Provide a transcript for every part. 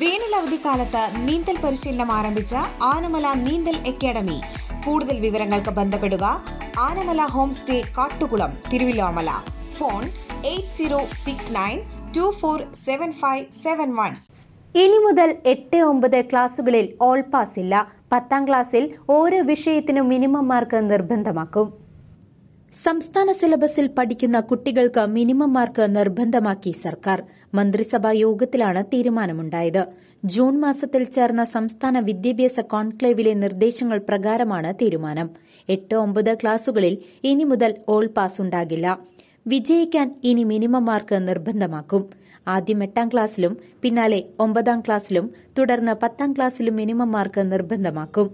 വേനൽ അവധിക്കാലത്ത് നീന്തൽ പരിശീലനം ആരംഭിച്ച ആനമല നീന്തൽ അക്കാദമി. കൂടുതൽ വിവരങ്ങൾക്ക് ബന്ധപ്പെടുക Anamala home stay Kattukulam Thiruvilwamala. Phone eight zero six nine two four seven five seven one. ഇനി മുതൽ എട്ട് ഒമ്പത് ക്ലാസുകളിൽ ഓൾ പാസ് ഇല്ല. പത്താം ക്ലാസ്സിൽ ഓരോ വിഷയത്തിനും മിനിമം മാർക്ക് നിർബന്ധമാക്കും. സംസ്ഥാന സിലബസിൽ പഠിക്കുന്ന കുട്ടികൾക്ക് മിനിമം മാർക്ക് നിർബന്ധമാക്കി സർക്കാർ. മന്ത്രിസഭാ യോഗത്തിലാണ് തീരുമാനമുണ്ടായത്. ജൂൺ മാസത്തിൽ ചേർന്ന സംസ്ഥാന വിദ്യാഭ്യാസ കോൺക്ലേവിലെ നിർദ്ദേശങ്ങൾ പ്രകാരമാണ് തീരുമാനം. എട്ട് ഒമ്പത് ക്ലാസുകളിൽ ഇനി മുതൽ ഓൾ പാസ് ഉണ്ടാകില്ല. വിജയിക്കാൻ ഇനി മിനിമം മാർക്ക് നിർബന്ധമാക്കും. ആദ്യം എട്ടാം ക്ലാസ്സിലും പിന്നാലെ ഒമ്പതാം ക്ലാസ്സിലും തുടർന്ന് പത്താം ക്ലാസ്സിലും മിനിമം മാർക്ക് നിർബന്ധമാക്കും.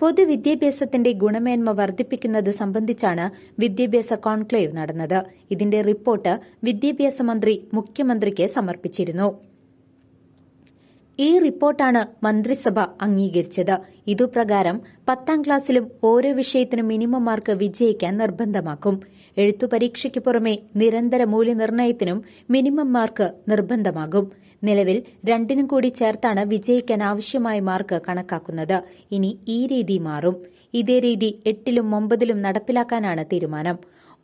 പൊതുവിദ്യാഭ്യാസത്തിന്റെ ഗുണമേന്മ വർദ്ധിപ്പിക്കുന്നത് സംബന്ധിച്ചാണ് വിദ്യാഭ്യാസ കോൺക്ലേവ് നടന്നത്. ഇതിന്റെ റിപ്പോർട്ട് വിദ്യാഭ്യാസ മന്ത്രി മുഖ്യമന്ത്രിക്ക് സമർപ്പിച്ചിരുന്നു. ഈ റിപ്പോർട്ടാണ് മന്ത്രിസഭ അംഗീകരിച്ചത്. ഇതുപ്രകാരം പത്താം ക്ലാസ്സിലും ഓരോ വിഷയത്തിനും മിനിമം മാർക്ക് വിജയിക്കാൻ നിർബന്ധമാക്കും. എഴുത്തു പരീക്ഷയ്ക്ക് പുറമെ നിരന്തര മൂല്യനിർണയത്തിനും മിനിമം മാർക്ക് നിർബന്ധമാകും. നിലവിൽ രണ്ടിനും കൂടി ചേർത്താണ് വിജയിക്കാൻ ആവശ്യമായ മാർക്ക് കണക്കാക്കുന്നത്. ഇനി ഈ രീതി മാറും. ഇതേ രീതി എട്ടിലും ഒമ്പതിലും നടപ്പിലാക്കാനാണ് തീരുമാനം.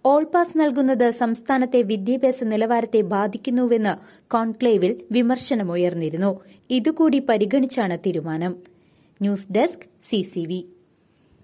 ഓൾ പാസ് നൽകുന്നത് സംസ്ഥാനത്തെ വിദ്യാഭ്യാസ നിലവാരത്തെ ബാധിക്കുന്നുവെന്ന് കോൺക്ലേവിൽ വിമർശനമുയർന്നിരുന്നു. ഇതുകൂടി പരിഗണിച്ചാണ് തീരുമാനം. News desk CCV